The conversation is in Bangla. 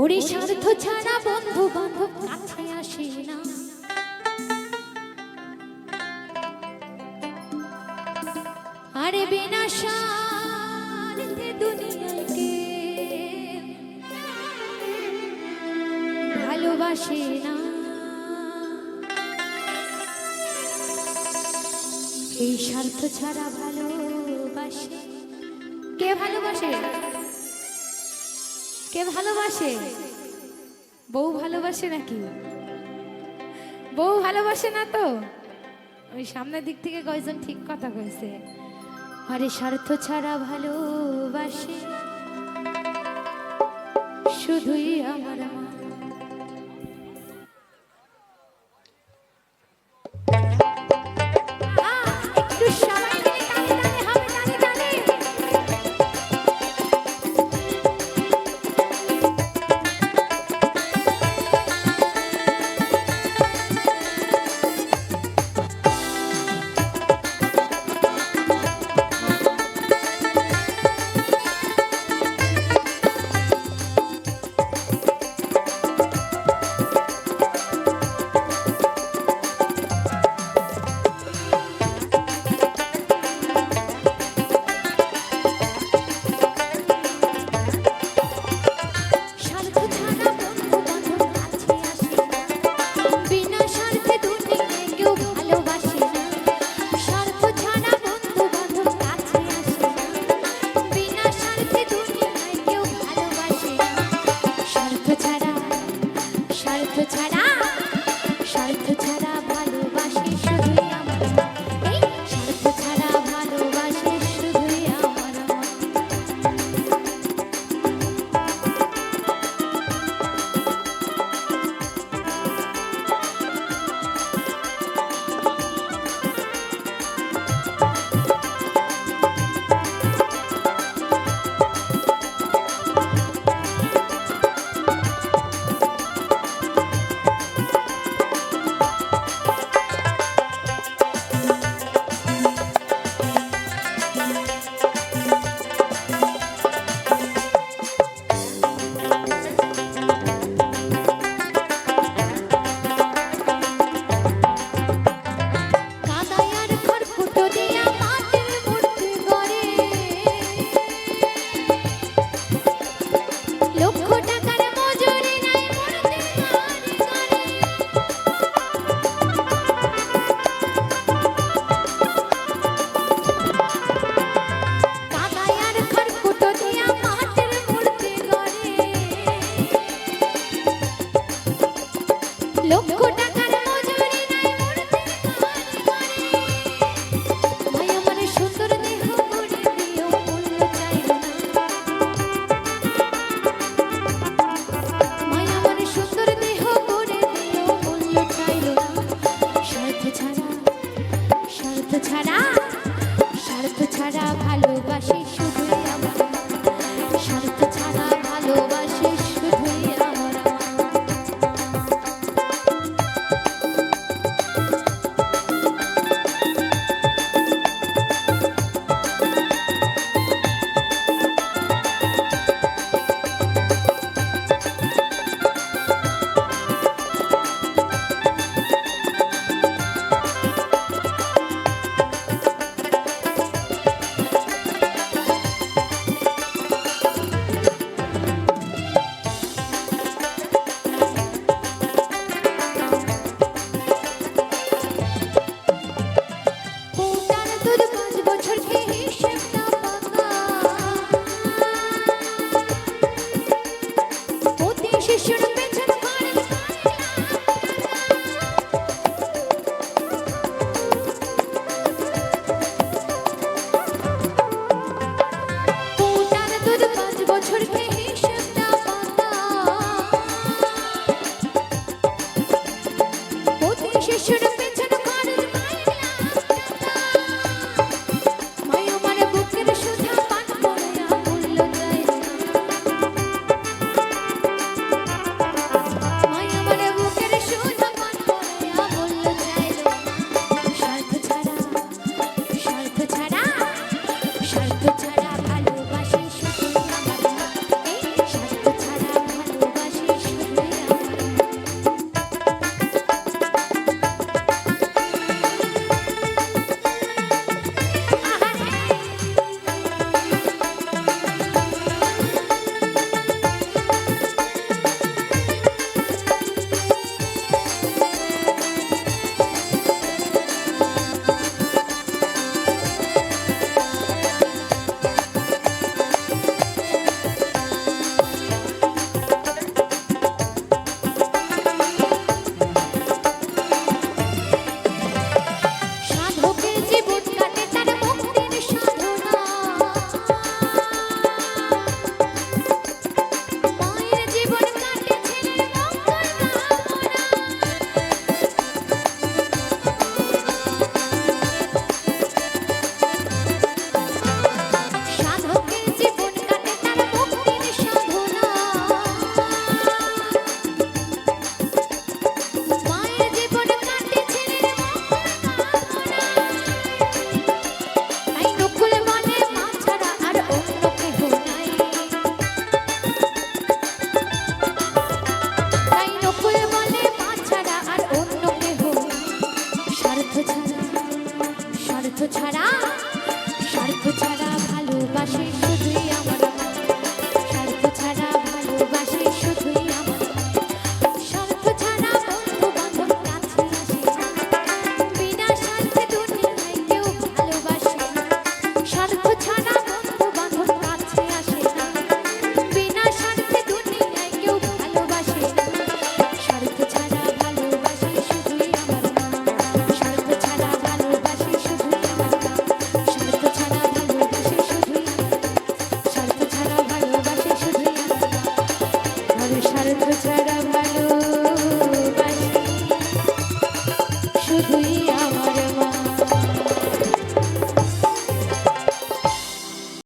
ওরে স্বার্থ ছাড়া বন্ধু বান্ধব কাছে আসে না। আরে বিনা ভালোবাসে না। এই স্বার্থ ছাড়া ভালোবাসে। কে ভালোবাসে? কে ভালোবাসে? বউ ভালোবাসে নাকি? বউ ভালোবাসে না তো? ওই সামনের দিক থেকে কয়েকজন ঠিক কথা কয়েছে আরে স্বার্থ ছাড়া ভালোবাসে। শুধুই আমার লক্ষ টাকা